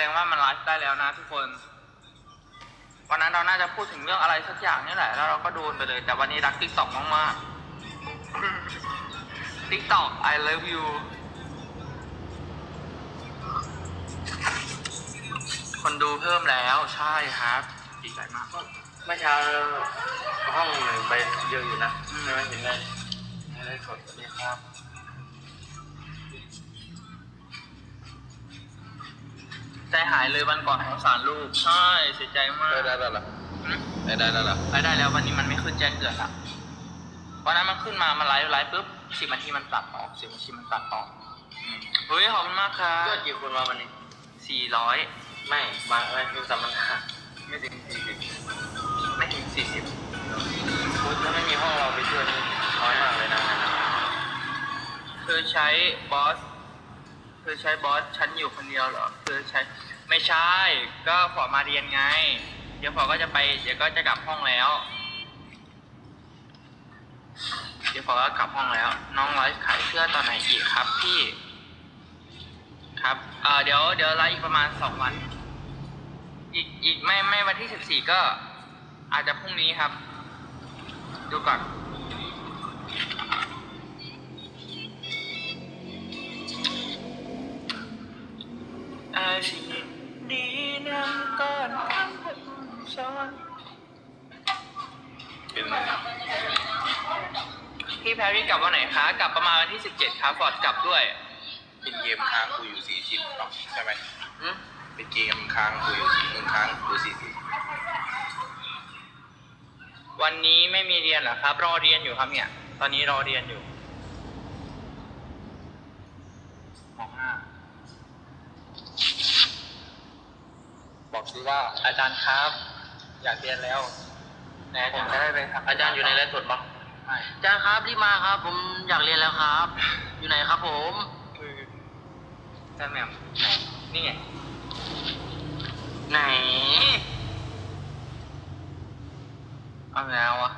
ดงว่ามันไลฟ์ได้แล้วนะทุกคน วันนั้นเราน่าจะพูดถึงเรื่องอะไรสักอย่างนี่แหละ แล้วเราก็โดนไปเลย แต่วันนี้รักติ๊กต็อกมากๆติ๊กต็อก I love you คนดูเพิ่มแล้วใช่ครับดีใจมากเมื่อเช้าห้องหนึ่งไปเยอะอยู่นะอืมใช่ไหมเห็นได้เห็นได้สดสวัสดีครับ หายเลยวันก่อนสงสารลูก ใช่เสียใจมาก ได้ได้แล้วเหรออืมได้ได้แล้วเหรอรายได้แล้ววันนี้มันไม่ขึ้นแจ้งเตือนละวันนั้นมันขึ้นมามันไลฟ์ไลฟ์ปุ๊บสิบนาทีมันตัดออกสิบนาทีมันตัดออกอืมเฮ้ยขอบคุณมากครัยอดบกี่คนมาวันนี้สี่ร้อยไม่มาไม่คือสามพันห้าไม่ถึงสี่สิบไม่ถึงสี่สิบคุณถ้าไม่มีห้องเราไปช่วยนี่น้อยมากเลยนะเธอใช้บอส เธอใช้บอสฉันอยู่คนเดียวเหรอเธอใช้ไม่ใช่ ก็ขอมาเรียนไง เดี๋ยวพอก็จะไป เดี๋ยวก็จะกลับห้องแล้ว เดี๋ยวพอก็กลับห้องแล้ว น้องไลฟ์ขายเสื้อตอนไหนอีกครับพี่ ครับเอ่อเดี๋ยวเดี๋ยวไลฟ์อีกประมาณสองวัน อีกอีกไม่ไม่วันที่สิบสี่ก็ อาจจะพรุ่งนี้ครับ ดูก่อน ชีพดีน้ำก้อนทำให้ซ้อนเป็นไงพี่แพรรี่กลับวันไหนคะ กลับประมาณวันที่สิบเจ็ดครับฟอร์ดกลับด้วย เป็นเกมค้างกูอยู่สี่สิบใช่ไหมอืมเป็นเกมค้างกูอยู่เงินค้างกูสี่สิบวันนี้ไม่มีเรียนเหรอครับ รอเรียนอยู่ครับเนี่ย ตอนนี้รอเรียนอยู่มห้า บอกสิว่าอาจารย์ครับ อยากเรียนแล้วแน่ผมจะได้ไปครับอาจารย์อยู่ในไลฟ์สดปะไม่อาจารย์ครับรีบมาครับ ผมอยากเรียนแล้วครับ อยู่ไหนครับผมคืออาจารย์แหม่มไหนนี่ไงไหนเอาแล้วอะ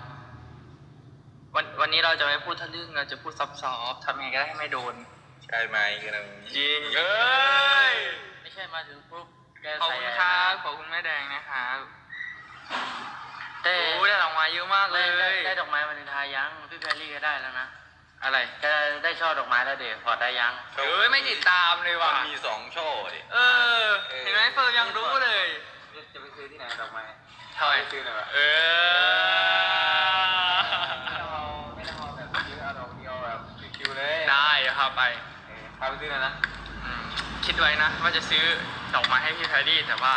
วันวันนี้เราจะไม่พูดทะลึ่งเราจะพูดซอฟๆทำยังไงก็ได้ให้ไม่โดน ใช่ไหมกันงจริงเอ้ย ไม่ใช่มาถึงปุ๊บแก ขอบใส่คุณครับขอบคุณแม่แดงนะครับได้โอ้ยได้ดอกไม้เยอะมากเลได้ยได้ได้ดอกไม้วันทายยังพี่แพรรี่ก็ได้แล้วนะอะไรแกได้ช่อดอกไม้แล้วเด็กพอได้ยังเอ้ยไม่ติดตามเลยว่ะมันมีสองช่อดิเออ เห็นไหมเฟิร์มยังรู้เลยจะไปซื้อที่ไหนดอกไม้ทำไมซื้อหน่อยวะเออ ไม่ต้องเอาแบบซื้อเอาดอกเดียวแบบคิวๆเลยได้เดี๋ยวพาไป เออพาไปซื้อหน่อยนะอืมคิดไว้นะว่าจะซื้อ ดอกไม้ให้พี่แพรรี่แต่ว่า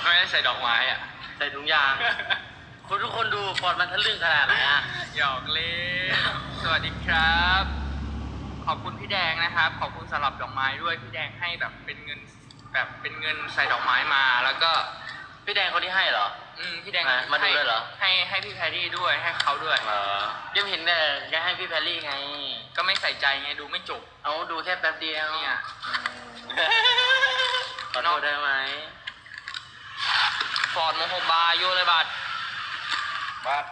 ไม่ได้ใส่ดอกไม้อะ ใส่ถุงยาง คนทุกคนดูฟอร์ดมันทะลึ่งขนาดไหนอะ หยอกเล่นสวัสดีครับ ขอบคุณพี่แดงนะครับ ขอบคุณสำหรับดอกไม้ด้วยพี่แดงให้แบบเป็นเงินแบบเป็นเงินใส่ดอกไม้มา แล้วก็ พี่แดงคนที่ให้เหรอ อืมพี่แดงมามาดูด้วยเหรอ ให้ให้พี่แพรรี่ด้วยให้เขาด้วย เออยังเห็นแต่แกให้พี่แพรรี่ไง ก็ไม่ใส่ใจไงดูไม่จบ เอาดูแค่แป๊บเดียวเนี่ย ขอโทษได้ไหมฟอร์ดโมโหบาโยเลยบัตรบ้าน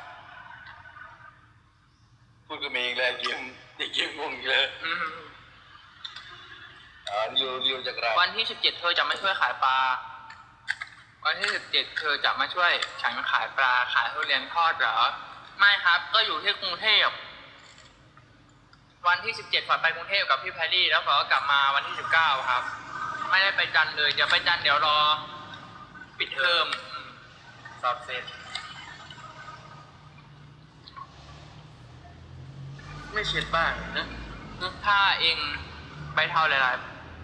พูดกับเมย์อีกเลยกิมเด็กกิมงงอีกเลยอืมอ่าเรียวเรียวจากเราวันที่สิบเจ็ดเธอจะมาช่วยขายปลา วันที่สิบเจ็ดเธอจะมาช่วยฉันขายปลาขายทุเรียนทอดเหรอ ไม่ครับ ก็อยู่ที่กรุงเทพวันที่สิบเจ็ดฝอดไปกรุงเทพกับพี่แพรรี่แล้วฝอก็กลับมาวันที่สิบเก้าครับ ไม่ได้ไปจันทร์เลย เดี๋ยวไปจันทร์เดี๋ยวรอ ปิดเทอมอืมสอบเสร็จ ไม่เช็ดบ้างนะถ้าเองใบเทาหลาย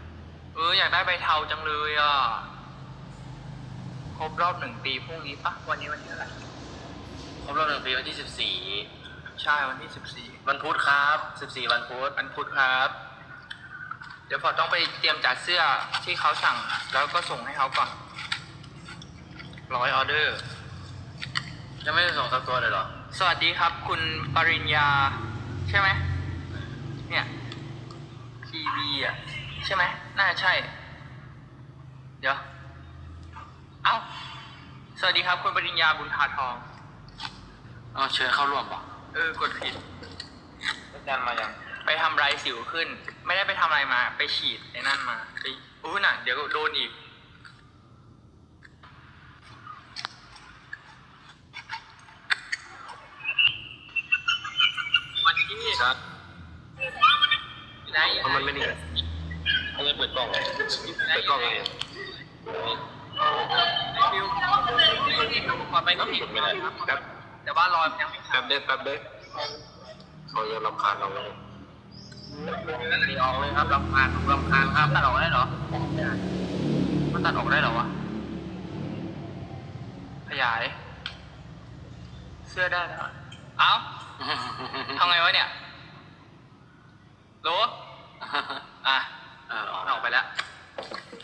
ๆเอออยากได้ใบเทาจังเลยอะ ครบรอบหนึ่งปีพรุ่งนี้ปะวันนี้วันที่อะไรครบรอบหนึ่งปีวันที่สิบสี่ใช่วันที่สิบสี่วันพุธครับสิบสี่วันพุธวันพุธครับ เดี๋ยวฟอร์ดต้องไปเตรียมจัดเสื้อที่เขาสั่ง แล้วก็ส่งให้เขาก่อนร้อยออเดอร์ยังไม่ได้ส่งสักตัวเลยเหรอ สวัสดีครับ คุณปริญญา ใช่ไหมเนี่ย PB อะ ใช่ไหมน่าจะใช่ เดี๋ยว เอ้า สวัสดีครับ คุณปริญญาบุญทาทอง เอาเชิญเข้าร่วมป่ะ เออ กดผิดอาจารย์มายัง ไปทำไรสิวขึ้น ไม่ได้ไปทำอะไรมา ไปฉีดไอ้นั่นมาไปโอ้อู้น่ะเดี๋ยวโดนอีก วันที่ชัดไหนเพราะมันไม่ได้มันไม่เปิดกล้องเปิดกล้องไงฟิวขอไปก็ผิดไม่ได้แป๊บแต่ว่ารอยมันยังไม่ขาแป๊ดบเด้อแป๊บเด้อเขายังรำคาญเราเลย ตีออกเลยครับลำคาญลำคาญครับตัดออกได้เหรอ มันตัดออกได้เหรอวะ ขยาย เสื้อได้เหรอเอ้าทำไงวะเนี่ยรู้อะเออออกไปแล้ว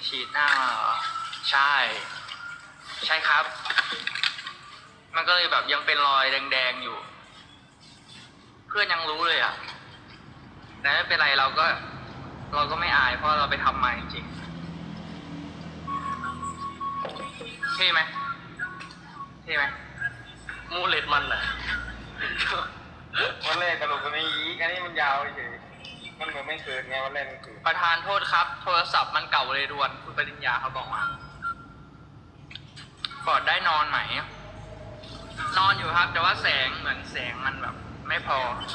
ฉีดหน้าใช่ ใช่ครับ มันก็เลยแบบยังเป็นรอยแดงๆอยู่ เพื่อนยังรู้เลยอะ แต่ไม่เป็นไรเราก็ เราก็ไม่อายเพราะเราไปทำมาจริงๆเท่ไหมเท่ไหมมูเลตมันอะ วันแรกกระโดดตัวนี้อีกอันนี้มันยาวเฉยมันเหมือนไม่เกินไงวันแรกมันเกินประธานโทษครับ โทรศัพท์มันเก่าเลยด่วนคุณปริญญาเขาบอกมาฟอร์ดได้นอนไหม นอนอยู่ครับ แต่ว่าแสงเหมือนแสงมันแบบ ไม่พอนะ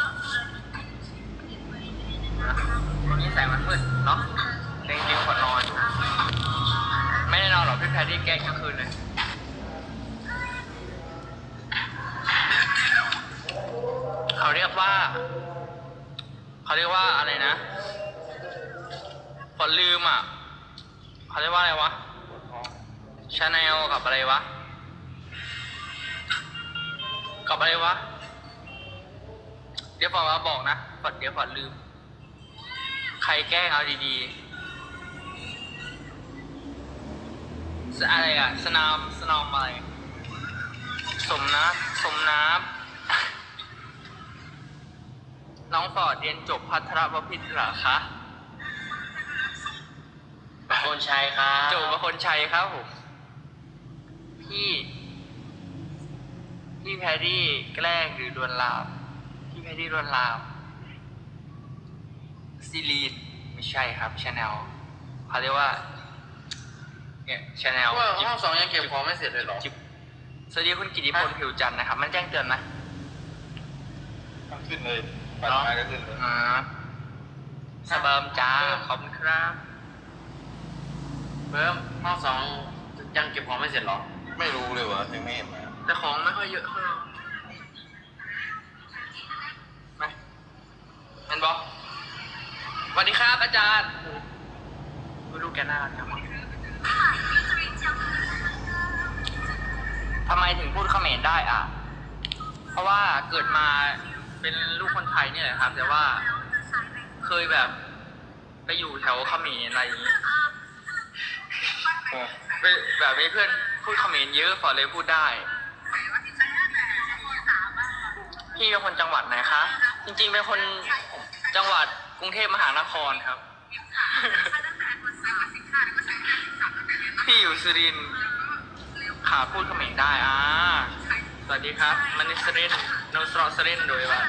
วันนี้แสงมันมืดเนาะจริงๆฟอร์ดนอน ไม่ได้นอนหรอกพี่แพดดี้แกล้งทั้งคืนเลย เขาเรียกว่า เขาเรียกว่าอะไรนะฟอร์ดลืมอะ เขาเรียกว่าอะไรวะชาแนลกับอะไรวะ กับอะไรวะ เดี๋ยวฟอดมาบอกนะฟอดเดี๋ยวฟอดลืม รแกล้งเอาดีๆสอะไรอะสนามสนามอะไร สมนะสมน้ำน้องฟอร์ดเรียนจบพัทรบพิตรเหรอคะประโคนชัยครับจบประคนชัยครับผมพี่พี่แพรรี่แกล้งหรือลวนลามพี่แพรรี่ลวนลาม ซีรีนไม่ใช่ครับชาแนลเขาเรียกว่า เนี่ยชาแนลว่าห้องสองยังเก็บของไม่เสร็จเลยเหรอจิบสวัสดีคุณกิติพลผิวจันทร์นะครับ มันแจ้งเตือนนะมันขึ้นเลยปัดมาก็ขึ้นเลยอ่าสเบิร์มจ้าขอบคุณครับเพิ่มห้องสองยังเก็บของไม่เสร็จเหรอ ไม่รู้เลยวะยังไม่เห็นมาแต่ของไม่ค่อยเยอะเท่าไหร่ไหมมันบอกส วัสดีครับอาจารย์ไม่รู้แกหน้าทำไมทำไมถึงพูดเขมรได้อะ เพราะว่าเกิดมาเป็นลูกคนไทยนี่แหละครับ แต่ว่าเคยแบบไปอยู่แถวเขมรอะไรอย่างนี้เออไปแบบมีเพื่อนพูดเขมรเยอะฟอร์ดเลยพูดได้ พี่เป็นคนจังหวัดไหนคะ จริงๆเป็นคนจังหวัด กรุงเทพมหานครครับ พี่อยู่สุรินทร์ขาพูดเขมรได้อ่าสวัสดีครับ มันนิสเรนโนสโรสเรนโดยว่า